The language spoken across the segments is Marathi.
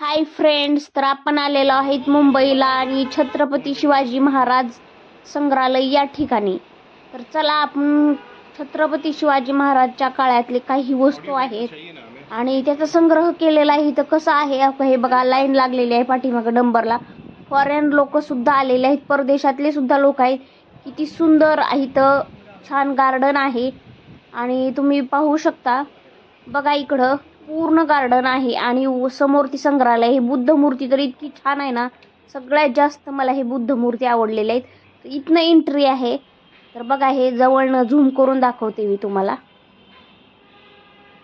हाय फ्रेंड्स तर आपण आलेलो आहेत मुंबईला आणि छत्रपती शिवाजी महाराज संग्रहालय या ठिकाणी. तर चला आपण छत्रपती शिवाजी महाराजच्या काळातले काही वस्तू आहेत आणि त्याचा संग्रह केलेला आहे. इथं कसं आहे? हे बघा लाईन लागलेली आहे पाठीमागं डंबरला. फॉरेन लोक सुद्धा आलेले आहेत. परदेशातले सुद्धा लोक आहेत. किती सुंदर इथं. छान गार्डन आहे. आणि तुम्ही पाहू शकता. बघा इकडं. पूर्ण गार्डन आहे आणि समोर ती संग्रहालय ही बुद्ध मूर्ती तर इतकी छान आहे ना सगळ्यात जास्त मला हे बुद्ध मूर्ती आवडलेल्या आहेत. तर इथनं एंट्री आहे. तर बघा हे जवळनं झूम करून दाखवते मी तुम्हाला.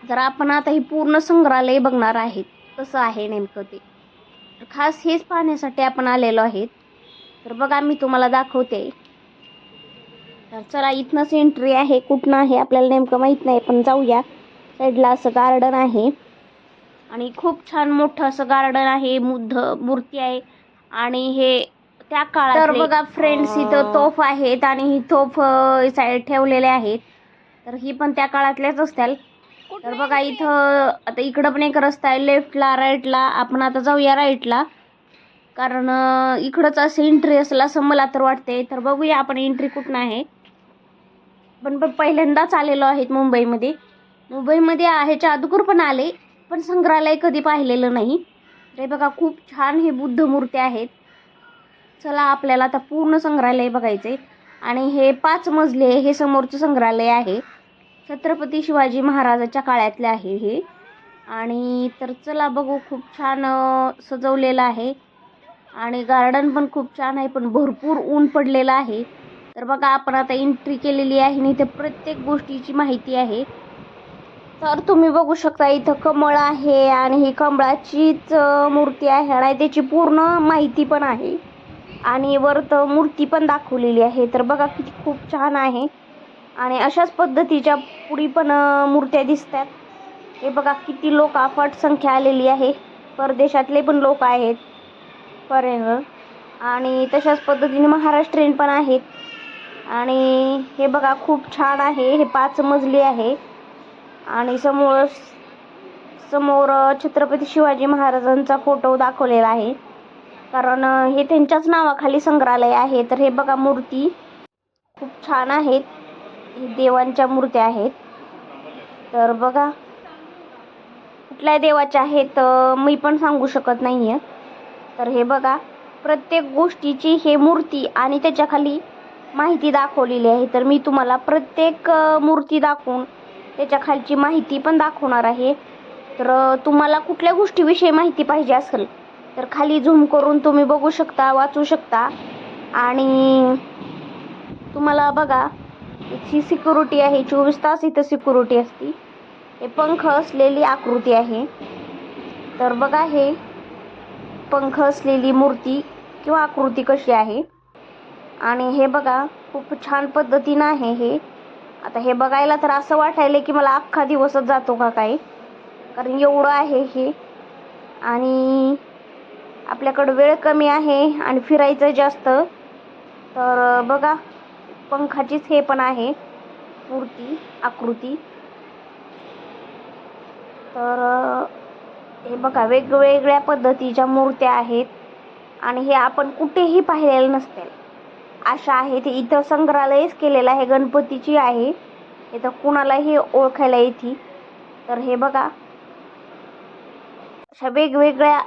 तर आपण आता हे पूर्ण संग्रहालय बघणार आहेत. कसं आहे नेमकं ते. तर खास हेच पाहण्यासाठी आपण आलेलो आहेत. तर बघा मी तुम्हाला दाखवते. तर चला इथनंच एंट्री आहे. कुठनं आहे आपल्याला नेमकं माहीत नाही पण जाऊया. साईडला असं गार्डन आहे. आणि खूप छान मोठं असं गार्डन आहे बुद्ध मूर्ती आहे. आणि हे त्या काळात तर बघा फ्रेंड्स इथं तोफ आहेत आणि ही तोफ साईड ठेवलेले आहेत. तर ही पण त्या काळातल्याच असतील. तर बघा इथं आता इकडं पण एक रस्ता आहे लेफ्टला राईटला आपण आता जाऊया राईटला कारण इकडंच असं एंट्री असेल असं मला तर वाटते तर बघूया आपण एंट्री कुठनं आहे. पण पण पहिल्यांदाच आलेलो आहेत मुंबईमध्ये. मुंबईमध्ये ह्याच्या अगोदर पण आले पण संग्रहालय कधी पाहिलेलं नाही. ते बघा खूप छान हे बुद्ध मूर्त्या आहेत. चला आपल्याला आता पूर्ण संग्रहालय बघायचे आणि हे पाच मजले हे समोरचं संग्रहालय आहे. छत्रपती शिवाजी महाराजाच्या काळातले आहे हे. आणि तर चला बघू खूप छान सजवलेलं आहे. आणि गार्डन पण खूप छान आहे पण भरपूर ऊन पडलेलं आहे. तर बघा आपण आता एंट्री केलेली आहे आणि इथे प्रत्येक गोष्टीची माहिती आहे. तर तुम्ही बघू शकता इथं कमळ आहे आणि ही कमळाचीच मूर्ती आहे आणि त्याची पूर्ण माहिती पण आहे. आणि वरत मूर्ती पण दाखवलेली आहे. तर बघा किती खूप छान आहे. आणि अशाच पद्धतीच्या पुढी पण मूर्त्या दिसतात. हे बघा किती लोक अफाट संख्या आलेली आहे. परदेशातले पण लोक आहेत. फॉरेनर आणि तशाच पद्धतीने महाराष्ट्रीयन पण आहेत. आणि हे बघा खूप छान आहे. हे पाच मजली आहे. आणि समोर समोर छत्रपती शिवाजी महाराजांचा फोटो दाखवलेला आहे. कारण हे त्यांच्याच नावाखाली संग्रहालय आहे. तर हे बघा मूर्ती खूप छान आहेत. हे देवांच्या मूर्त्या आहेत. तर बघा कुठल्या देवाच्या आहेत मी पण सांगू शकत नाही आहे तर हे बघा प्रत्येक गोष्टीची हे मूर्ती आणि त्याच्याखाली माहिती दाखवलेली आहे. तर मी तुम्हाला प्रत्येक मूर्ती दाखवून त्याच्या खालची माहिती पण दाखवणार आहे. तर तुम्हाला कुठल्या गोष्टीविषयी माहिती पाहिजे असेल तर खाली झूम करून तुम्ही बघू शकता वाचू शकता. आणि तुम्हाला बघा इथची सिक्युरिटी आहे चोवीस तास इथं सिक्युरिटी असती. हे पंख असलेली आकृती आहे. तर बघा हे पंख असलेली मूर्ती किंवा आकृती कशी आहे. आणि हे बघा खूप छान पद्धतीनं आहे हे. आता हे बघायला तर असं वाटायलं की मला अख्खा दिवसच जातो का काही? कारण एवढं आहे हे. आणि आपल्याकडं वेळ कमी आहे आणि फिरायचं जास्त. तर बघा पंखाचीच हे पण आहे. मूर्ती आकृती. तर हे बघा वेगवेगळ्या पद्धतीच्या मूर्त्या आहेत. आणि हे आपण कुठेही पाहिलेलं नसतील. अशा आहेत इथं संग्रहालयच केलेलं आहे. गणपतीची आहे. इथं कुणालाही ओळखायला येते. तर हे बघा. अशा वेगवेगळ्या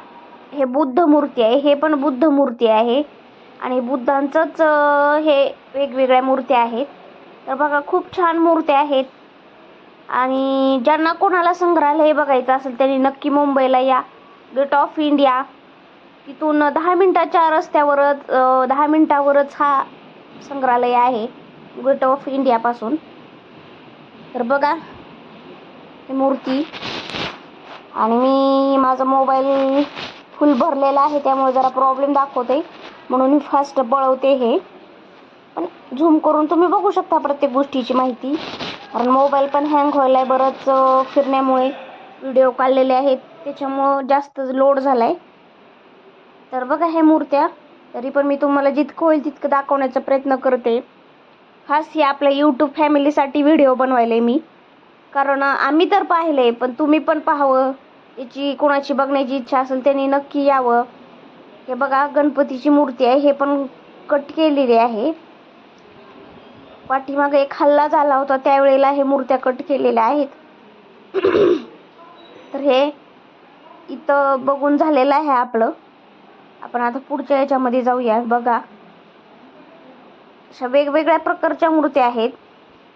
हे बुद्ध मूर्ती आहे. हे पण बुद्ध मूर्ती आहे. आणि बुद्धांचंच हे वेगवेगळ्या मूर्त्या आहेत. तर बघा खूप छान मूर्त्या आहेत. आणि ज्यांना कोणाला संग्रहालय बघायचं असेल त्यांनी नक्की मुंबईला या. गेट ऑफ इंडिया तिथून दहा मिनटाच्या रस्त्यावरच दहा मिनटावरच हा संग्रहालय आहे गेट ऑफ इंडियापासून तर बघा ही मूर्ती. आणि मी माझा मोबाईल फुल भरलेला आहे त्यामुळे जरा प्रॉब्लेम दाखवते म्हणून मी फास्ट बळवते हे. पण झूम करून तुम्ही बघू शकता प्रत्येक गोष्टीची माहिती. कारण मोबाईल पण हँग व्हायला आहे बरंच फिरण्यामुळे. व्हिडिओ काढलेले आहेत त्याच्यामुळं जास्त लोड झाला आहे तर बघा हे मूर्त्या तरी पण मी तुम्हाला जितकं होईल तितकं दाखवण्याचा प्रयत्न करते. खास ही आपल्या यूट्यूब फॅमिलीसाठी व्हिडिओ बनवायला मी. कारण आम्ही तर पाहिले पण तुम्ही पण पाहावं. याची कोणाची बघण्याची इच्छा असेल त्यांनी नक्की यावं. हे बघा गणपतीची मूर्ती आहे हे पण कट केलेली आहे. पाठीमागे एक हल्ला झाला होता त्यावेळेला हे मूर्त्या कट केलेल्या आहेत. तर हे इथं बघून झालेलं आहे आपलं. आपण आता पुढच्या याच्यामध्ये जाऊया. बघा. अशा वेगवेगळ्या प्रकारच्या मूर्त्या आहेत.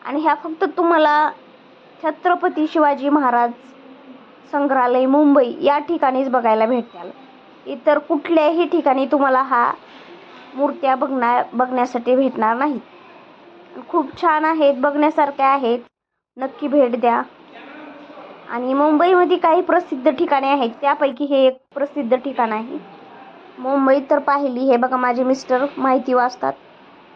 आणि ह्या फक्त तुम्हाला छत्रपती शिवाजी महाराज संग्रहालय मुंबई या ठिकाणीच बघायला भेटतील. इतर कुठल्याही ठिकाणी तुम्हाला हा मूर्त्या बघणार बघण्यासाठी भेटणार नाहीत. खूप छान आहेत बघण्यासारख्या आहेत. नक्की भेट द्या. आणि मुंबईमध्ये काही प्रसिद्ध ठिकाणे आहेत. त्यापैकी हे एक प्रसिद्ध ठिकाण आहे. मुंबईत तर पाहिली. हे बघा माझे मिस्टर माहिती वाचतात.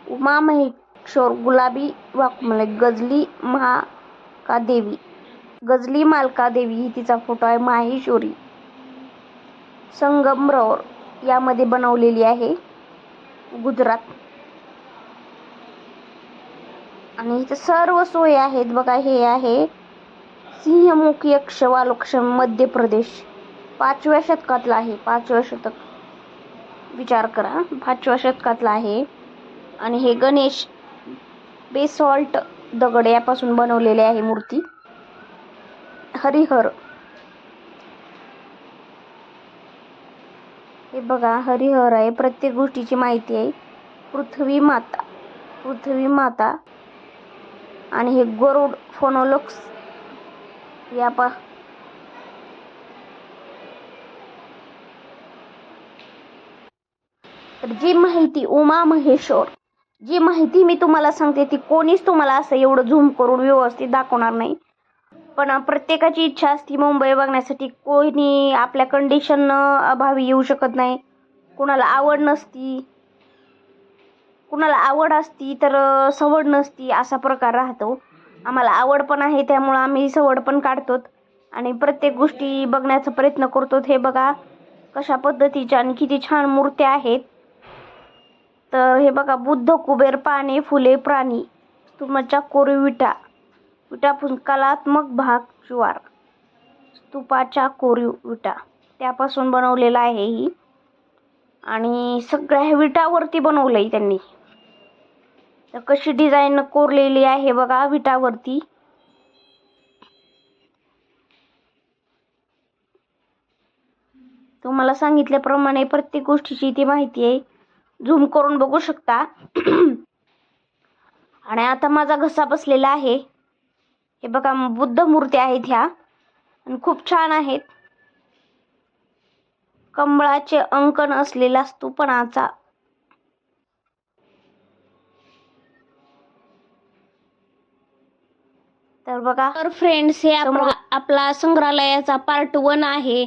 उमा महेश्वर गुलाबी वाकमले म्हणजे गजली महाकादेवी गजली मालका देवी ही तिचा फोटो आहे. माहेश्वरी. संगमरवर यामध्ये बनवलेली आहे. गुजरात. आणि इथं सर्व सोय आहेत. बघा हे आहे सिंहमुखी यक्ष वालक्ष मध्य प्रदेश. पाचव्या शतकातला आहे. पाचव्या शतक. विचार करा. पाचव्या शतकातला आहे. आणि हे गणेश बेसॉल्ट दगड यापासून बनवलेले आहे मूर्ती. हरिहर. हे बघा हरिहर आहे. प्रत्येक गोष्टीची माहिती आहे. पृथ्वी माता. पृथ्वी माता. आणि हे गरुड फोनोलक्स या तर जी माहिती उमा महेश्वर जी माहिती मी तुम्हाला सांगते ती कोणीच तुम्हाला असं एवढं झूम करून व्यवस्थित दाखवणार नाही. पण प्रत्येकाची इच्छा असती मुंबई बघण्यासाठी कोणी आपल्या कंडिशन अभावी येऊ शकत नाही. कुणाला आवड नसती कुणाला आवड असती तर सवड नसती असा प्रकार राहतो. आम्हाला आवड पण आहे त्यामुळं आम्ही सवड पण काढतो आणि प्रत्येक गोष्टी बघण्याचा प्रयत्न करतो हे बघा कशा पद्धतीच्या आणि किती छान मूर्त्या आहेत. तर हे बघा बुद्ध कुबेर पाने फुले प्राणी स्तूपाच्या कोरीविटा. विटा कलात्मक भाग ज्वार. स्तूपाच्या कोरीव विटा त्यापासून बनवलेला आहे ही. आणि सगळ्या विटावरती बनवलंय त्यांनी. तर कशी डिझाईन कोरलेली आहे बघा विटावरती. तुम्हाला सांगितल्याप्रमाणे प्रत्येक गोष्टीची ती माहिती आहे. झूम करून बघू शकता. आणि आता माझा घसा बसलेला आहे. हे बघा बुद्ध मूर्ती आहेत ह्या. आणि खूप छान आहेत. कमळाचे अंकन असलेला स्तूपणाचा तर बघा तर फ्रेंड्स हे आपला आपला संग्रहालयाचा पार्ट वन आहे.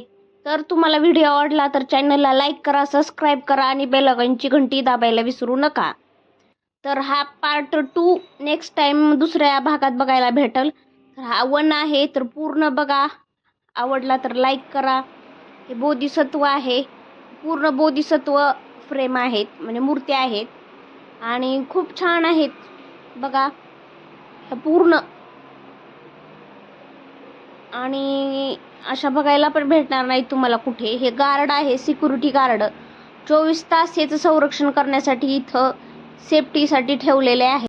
तर तुम्हाला व्हिडिओ आवडला तर चॅनलला लाईक करा सबस्क्राईब करा आणि बेलगनची घंटी दाबायला विसरू नका. तर हा पार्ट टू नेक्स्ट टाईम दुसऱ्या भागात बघायला भेटल. तर हा वन आहे तर पूर्ण बघा. आवडला तर लाईक करा. हे बोधिसत्व आहे. पूर्ण बोधिसत्व फ्रेम आहेत म्हणजे मूर्त्या आहेत. आणि खूप छान आहेत. बघा पूर्ण आणि अशा बघायला पण भेटणार नाही तुम्हाला कुठे. हे गार्ड आहे सिक्युरिटी गार्ड. चोवीस तास याचं संरक्षण करण्यासाठी इथं सेफ्टीसाठी ठेवलेले आहे